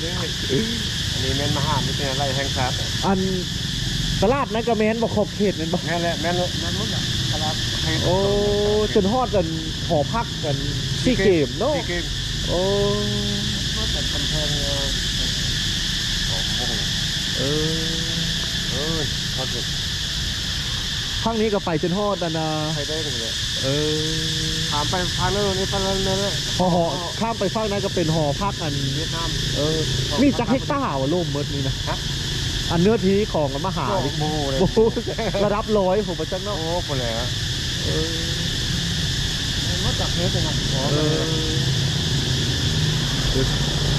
เด้ออันนี้แม่นมหาไม่เป็นอะไรแห่งชาติอันตลาดนั้นก็แม่นบ่ขอบเขตแม่นบ่แม่นแหละแม่นแม่นรุ่นอะตลาดให้โอ้จนฮอดกันหอพักกันที่เกมเนาะที่เกมโอ้ก็แต่กำแพงเออโอ้โหเออเออเขาจะ ข้างนี้ก็ไปจนฮอดอันน่ะใช้ได้เลยเออถามไปพาเนอร์นี่พาเนอร์เนี่ยพอหอข้ามไปฝั่งนั้นก็เป็นหอพักอันเวียดนามเออมีจักเฮกตาร์วะล่มเมิดนี่นะฮะอันเนื้อทีของมหาโอ้วิโหเลยโอ้โหระดับร้อยผมประจักษ์เนาะโอ้โหเลยอะเออมันจับเนื้อเป็นไงอ๋อเออเดี๋ยว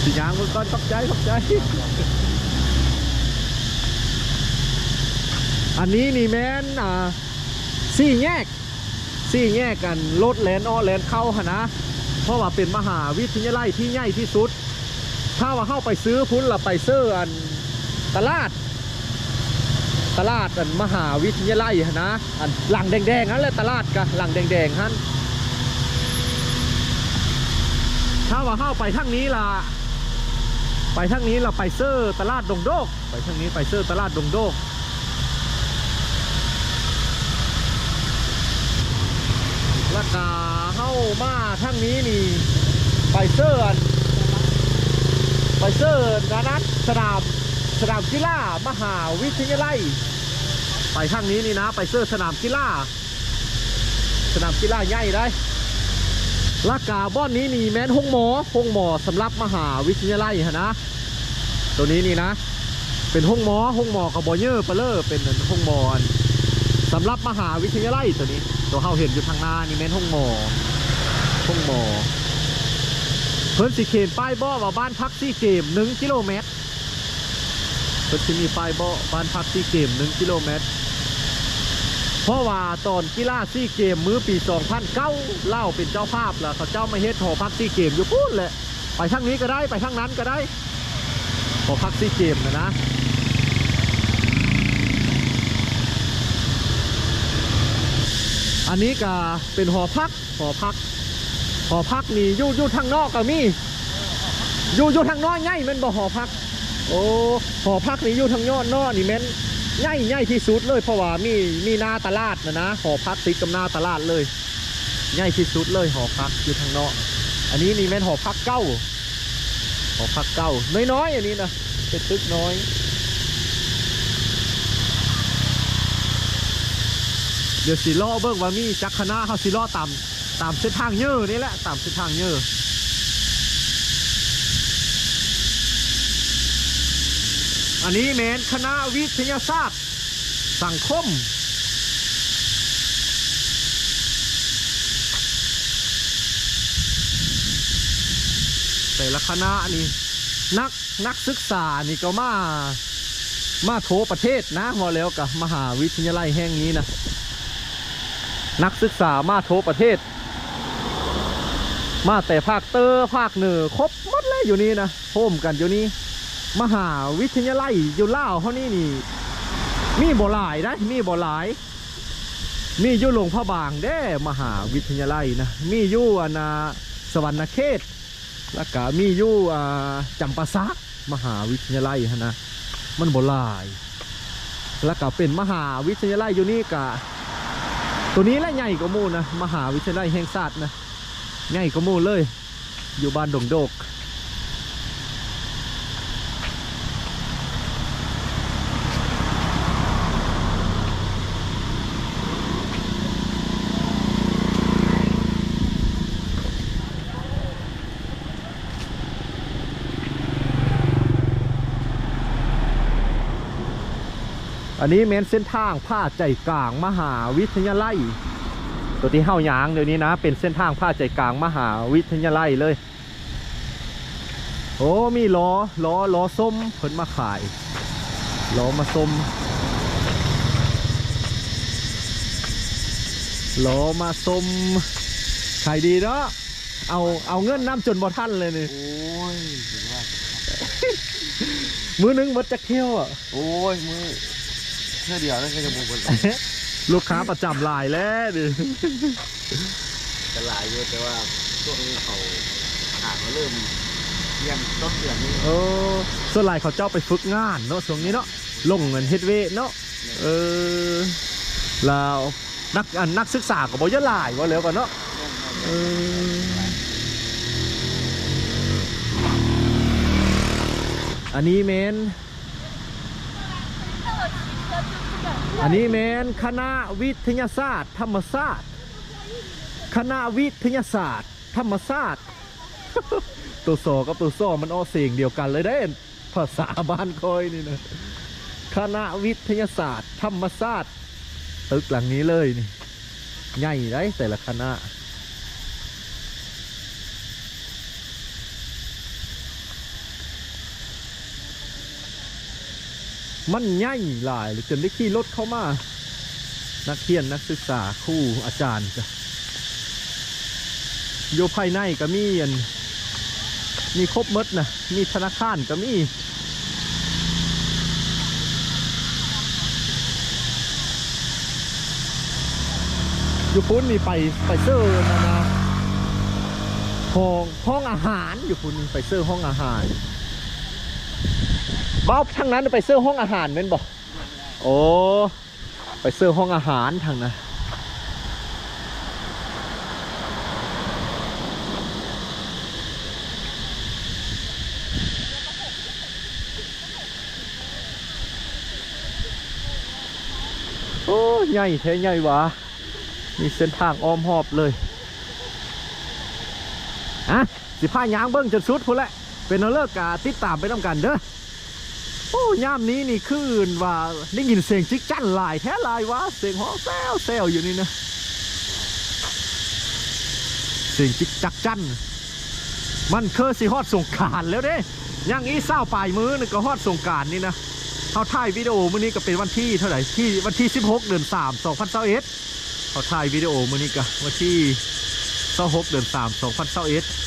สิยางมันก่อนขอบใจขอบใจ อันนี้นี่แม่นอ่าสี่แยกสี่แยกกันรถแลนอ้อแลนเข้าหนนะ เพราะว่าเป็นมหาวิทยาลัยที่ใหญ่ที่สุด ถ้าว่าเข้าไปซื้อพุ้นละไปเซื้ออันตลาด ตลาดอันมหาวิทยาลัยนนะ อันหลังแดงๆนั่นแหละตลาดกะหลังแดงๆฮั่นถ้าว่าเข้าไปทางนี้ล่ะไปทางนี้เราไปเซอร์ตลาดดงโดก ไปทางนี้ไปเซอร์ตลาดดงโดก แล้วก็เข้ามาทางนี้นี่ไปเซอร์นไปเซอร์นานัทสนามสนามกีฬามหาวิทยาลัย ไปทางนี้นี่นะ ไปเซอร์สนามกีฬาสนามกีฬาใหญ่ได้ลากาบ้อนนี้นี่แม้นห้องหมอห้องหมอสำหรับมหาวิทยาลัยหนนะ ตัวนี้นี่นะ เป็นห้องหมอห้องหมอกับบอเยอร์เปเลอร์เป็นห้องหมออัน สำหรับมหาวิทยาลัยตัวนี้ ตัวเขาเห็นอยู่ทางหน้านี่แม่นห้องหมอห้องหมอ เพิ่นสิเขนป้ายบ่อว่าบ้านพักซี่เกมหนึ่งกิโลเมตรเพิ่นสิมีป้ายบ่อบ้านพักซี่เกมหนึ่งกิโลเมตรเพราะว่าตอนกีฬาซี่เกมมื้อปี 2009เล่าเป็นเจ้าภาพแล้วเขาเจ้ามาเฮ็ดหอพักซี่เกมอยู่พูดแหละไปทางนี้ก็ได้ไปทางนั้นก็ได้หอพักซี่เกมนะนะ อันนี้ก็เป็นหอพักหอพักหอพักนี่ยู่ยู่ทางนอกก็มีอยู่อยู่ทางนอกง่ายมันบ่หอพัก โอ้หอพักนี่อยู่ทางยอดนอกนี่แม่นง่ายง่ายที่สุดเลย เพราะว่ามีมีหน้าตลาดนะนะหอพักติดกับหน้าตลาดเลยง่ายที่สุดเลยหอพักอยู่ทางนอก อันนี้นี่แม่นหอพักเก้าหอพักเก้าน้อยๆอันนี้นะเป็นตึกน้อย เดี๋ยวสีล่อเบิ่งว่ามีจักรคณะเขาสีล่อตามตามเส้นทางเยอะนี่แหละตามเส้นทางเยอะอันนี้แมนคณะวิทยาศาสตร์ สังคม แต่ละคณะนี่นักนักศึกษานี่ก็มา มาโทประเทศนะพอแล้วกับมหาวิทยาลัยแห่งนี้นะ นักศึกษามาโทประเทศ มาแต่ภาคเตอร์ภาคเหนือครบหมดเลยอยู่นี่นะโฮมกันอยู่นี่มหาวิทยาลัยอยู่ล่าวเขานี่นี่ มีบ่หลายนะมีบ่หลาย มีอยู่หลวงพระบางเด้มหาวิทยาลัยนะมีอยู่อานาสวรรณเขตแล้วก็มีอยู่อ่าจำปาซักมหาวิทยาลัยนนะมันบ่หลาย แล้วก็เป็นมหาวิทยาลัยอยู่นี่กะ ตัวนี้แหละใหญ่กว่ามูนะ มหาวิทยาลัยแห่งศาสตร์นะ ใหญ่กว่ามูเลย อยู่บ้านดงโดก นนี้เมนเส้นทางผ้าใจกลางมหาวิทยาลัย ตัวที่เฮายางเดี๋ยวนี้นะ เป็นเส้นทางผ้าใจกลางมหาวิทยาลัยเลย โอ้มีล้อล้อล้อส้มเพิ่นมาขายล้อมาส้มล้อมาส้มขายดีเนาะเอาเอาเงินน้ำจนบ่ทันเลยนี่โอ้ยถือว่ามือนึงหมดจะเที่ยวอะ โอ้ย มือ แค่เดียวแล้วก็จะมุงบนลูกค้าประจำหลายแล้วดิจะหลายเยอะแต่ว่าช่วงนี้เขาหาเขาเริ่มรียนต้นเดือนนี้เออส่วนหลายเขาเจ้าไปฝึกงานเนาะช่วงนี้เนาะลงเงินเฮ็ดเวทเนาะเออแล้วนักอันนักศึกษาก็บ่เยอะหลายว่าแล้วกันเนาะเอออันนี้เมน อันนี้เมนคณะวิทยาศาสตร์ ธรรมศาสตร์ คณะวิทยาศาสตร์ ธรรมศาสตร์ ตัวโซกับตัวโซมันออกเสียงเดียวกันเลยเด้ภาษาบ้านคอยนี่นะคณะวิทยาศาสตร์ ธรรมศาสตร์ตึกหลังนี้เลยนี่ใหญ่ได้แต่ละคณะ มันใหญ่หลายจนได้ขี่รถเข้ามา นักเรียนนักศึกษาครู่อาจารย์จ้ะโยภายในก็มีอันมีครบมดนะมีธนาคารก็มีอยู่พุ่นนี่ไปไปเซอร์นะนะห้องห้องอาหารอยู่พุ่นนี่ไปเซอร์ห้องอาหาร บ้าทางนั้นไปเซอร์ห้องอาหารเป็นบอกโอ้ไปเซอร์ห้องอาหารทางนั้นโอ้ใหญ่แท้ใหญ่หวะมีเส้นทางอ้อมหอบเลยอะสิพายางเบิ้งจนสุดพุ่นแหละเป็นเอาเลิกกาติดตามไปน้ำกันเด้อ ย่ามนี้นี่คืนว่าได้ยินเสียงจิกจั่นลายแท้ลายวะเสียงห้องแซวแซวอยู่นี่นะเสียงจิกจักจั่นมันเคยสิฮอดสงการแล้วเด้ยังอีเศร้าปลายมือนึงก็ฮอดสงการนี่นะเขาถ่ายวิดีโอมื้อนี้ก็เป็นวันที่เท่าไหร่ที่วันที่ 16 เดือน 3 2021เขาถ่ายวิดีโอมื้อนี้ก็วันที่26เดือน3 2021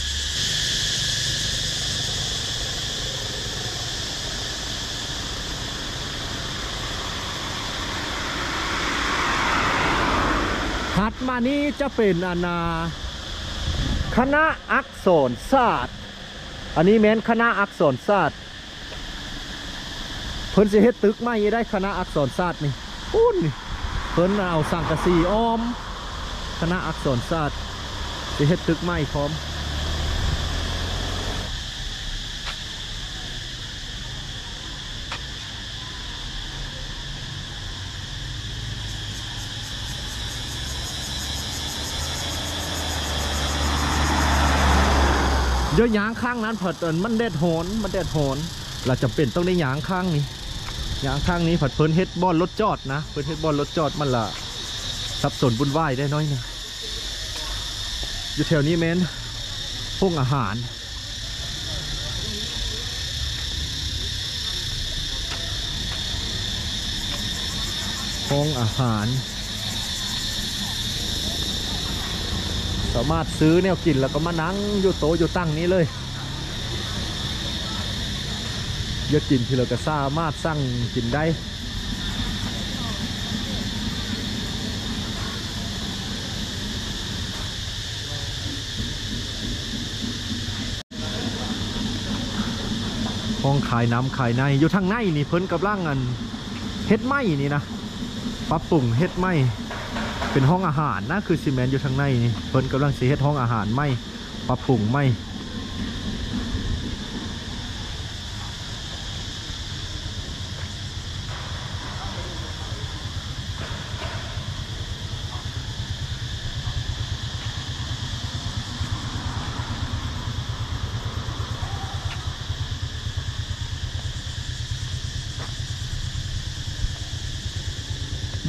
ถัดมานี้จะเป็นอนาคณะอักษรศาสตร์ อันนี้แม้นคณะอักษรศาสตร์ เพิ่นสิเฮ็ดตึกไม่ได้คณะอักษรศาสตร์นี่อุ้นเพิ่นเอาสังกะสีอ้อม คณะอักษรศาสตร์จะเฮ็ดตึกไม่พร้อม เยอะยางข้างนั้นผัดเอิ้นมันเด็ดโหนมันเด็ดโหนเราจำเป็นต้องได้ยางข้างนี้ยางข้างนี้ผัดเพิ่นเฮ็ดบอลรถจอดนะเพิ่นเฮ็ดบอลรถจอดมันละสับสนบุญไหวได้น้อยนึงอยู่แถวนี้แมนพวกอาหารห้องอาหาร สามารถซื้อแนวกินแล้วก็มานั่งอยู่โต๊ะอยู่ตั้งนี้เลยอยากกินที่เราก็สามารถสั่งกินได้ห้องขายน้ำขายในอยู่ทางในนี่เพิ่นกำลังอันเฮ็ดไหมนี่นะปรับปรุงเฮ็ดไหม เป็นห้องอาหารนะคือซีเมนต์อยู่ทางในนี่เพิ่นกำลังเฮ็ดห้องอาหารไม่ปรับปรุงไม่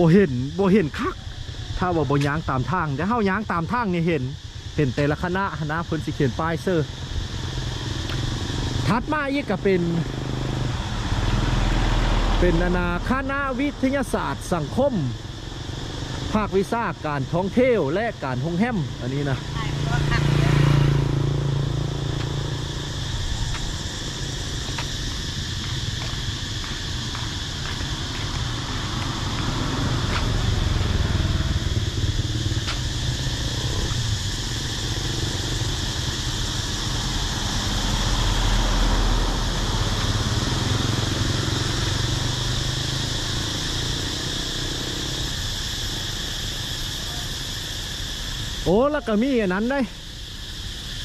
บ่เห็นบ่เห็นคัก ถ้าว่าบนย้างตามทางแต่เฮาย้างตามทางเนี่ยเห็น เห็นแต่ละคณะนะเพิ่นสิเขียนป้ายเซอร์ทัดมาอีกก็เป็น เป็นนานาคณะวิทยาศาสตร์สังคม ภาควิชาการท่องเที่ยวและการท่องแฮมอันนี้นะ อ้แล้วก็มีอันนั้นได้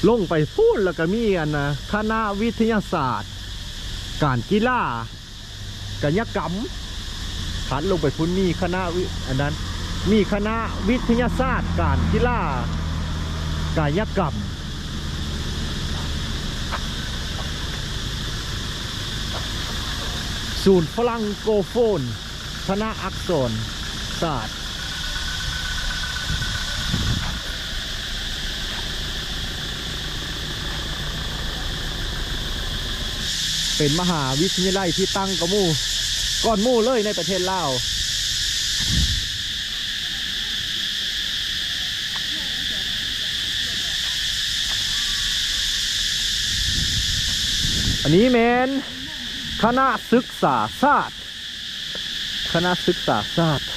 ลงไปพูดแล้วก็มีอันนะคณะวิทยาศาสตร์ การกีฬากัญญกรรมถัดลงไปพุ่นมีคณะวิอันนั้น มีคณะวิทยาศาสตร์ การกีฬากายกรรมศูนย์ฝรั่งโกโฟนคณะอักษรศาสตร์ เป็นมหาวิทยาลัยที่ตั้งกระมู่ก้อนมู่เลยในประเทศลาวอันนี้เมนคณะศึกษาศาสตร์ คณะศึกษาศาสตร์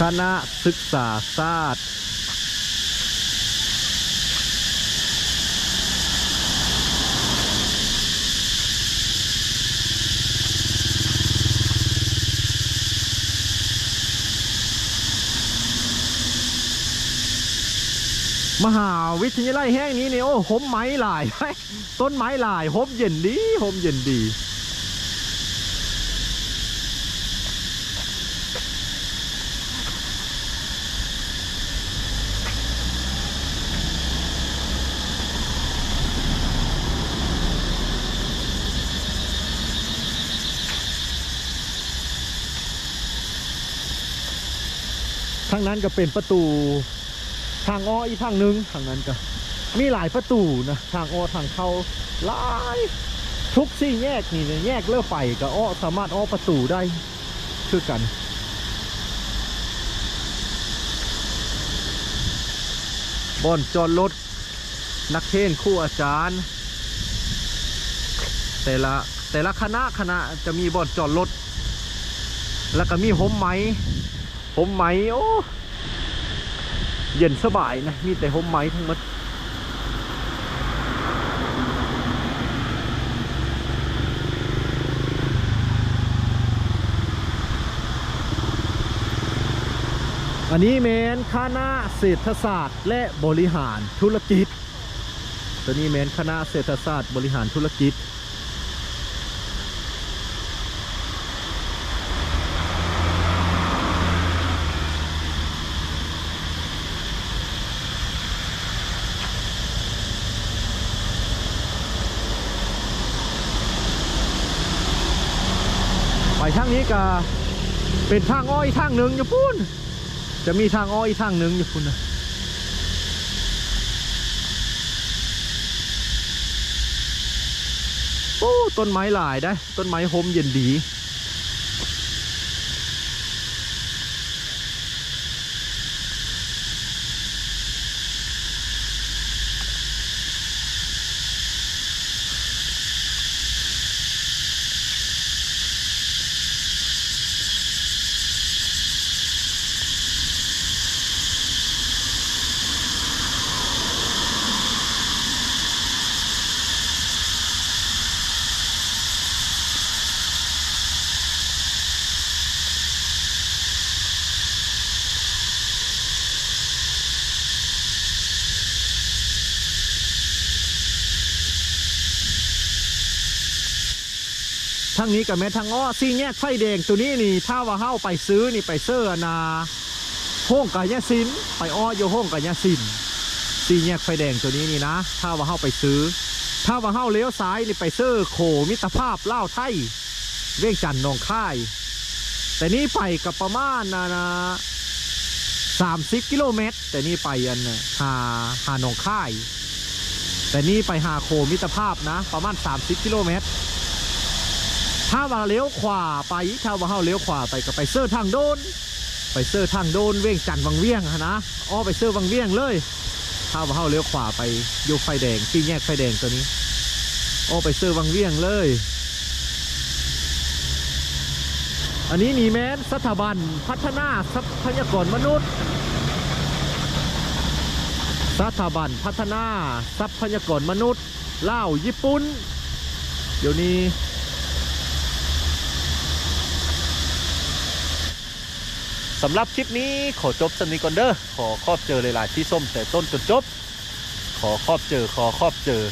คณะศึกษาศาสตร์ มหาวิทยาลัยแห่งนี้นี่โอ้หมไม้หลายต้นไม้หลายหมเย็นดีหมเย็นดีทางนั้นก็เป็นประตู ทางอ้ออีกทางหนึงทางนั้นก็มีหลายประตูนะทางอ้อทางเข้าหลายทุกสี่แยกนี่เนี่ยแยกเลื่อไปก็อ้อสามารถอ้อประตูได้คือกันบอนจอดรถนักเทศคู่อาจารย์ แต่ละแต่ละคณะคณะจะมีบอนจอดรถแล้วก็มีหมไหมหมไหมโอ้ เย็นสบายนะ มีแต่ห่มไม้ทั้งหมดอันนี้เมนคณะเศรษฐศาสตร์ และบริหารธุรกิจ ตัวนี้เมนคณะเศรษฐศาสตร์บริหารธุรกิจ ไปทางนี้ก็เป็นทางอ้อยทางหนึ่งอยู่พุ่นจะมีทางอ้อยทางหนึ่งอยู่พุ่นนะโอ้ต้นไม้หลายได้ ต้นไม้โฮมเย็นดี ทางนี้กับแม่ทางอ้อซี่แยกไฟแดงตัวนี้นี่ถ้าว่าเฮ้าไปซื้อนี่ไปเซอร์นาห้องกายสินไปอ้ออยู่ห้องกายสินซี่แยกไฟแดงตัวนี้นี่นะ ถ้าว่าเฮ้าไปซื้อ ถ้าว่าเฮ้าเลี้ยวซ้ายนี่ไปเซอร์โขมิตรภาพเล่าไทยเวียงจันทน์นองค่าย แต่นี่ไปกับประมาณนานาสามสิบกิโลเมตร แต่นี่ไปอันน่ะหาหาหนองค่าย แต่นี่ไปหาโคมิตรภาพนะ ประมาณ 30 กิโลเมตร ถ้าว่าเลี้ยวขวาไปถ้าว่าเฮาเลี้ยวขวาไปก็ไปเซอร์ทางโดน ไปเซอร์ทางโดนเวียงจันทน์วังเวียงหั้นะอ้อไปเซอร์วังเวียงเลย ถ้าว่าเฮาเลี้ยวขวาไปโยกไฟแดงที่แยกไฟแดงตัวนี้อ้อไปเซอร์วังเวียงเลย อันนี้นี่แม้นสถาบันพัฒนาทรัพยากรมนุษย์สถาบันพัฒนาทรัพยากรมนุษย์ล่าวญี่ปุ่นเดี๋ยวนี้ สำหรับคลิปนี้ขอจบสนิกอนเดอร์ขอครอบเจอหลายๆที่ส้มแต่ต้นจนจบ ขอครอบเจอขอครอบเจอ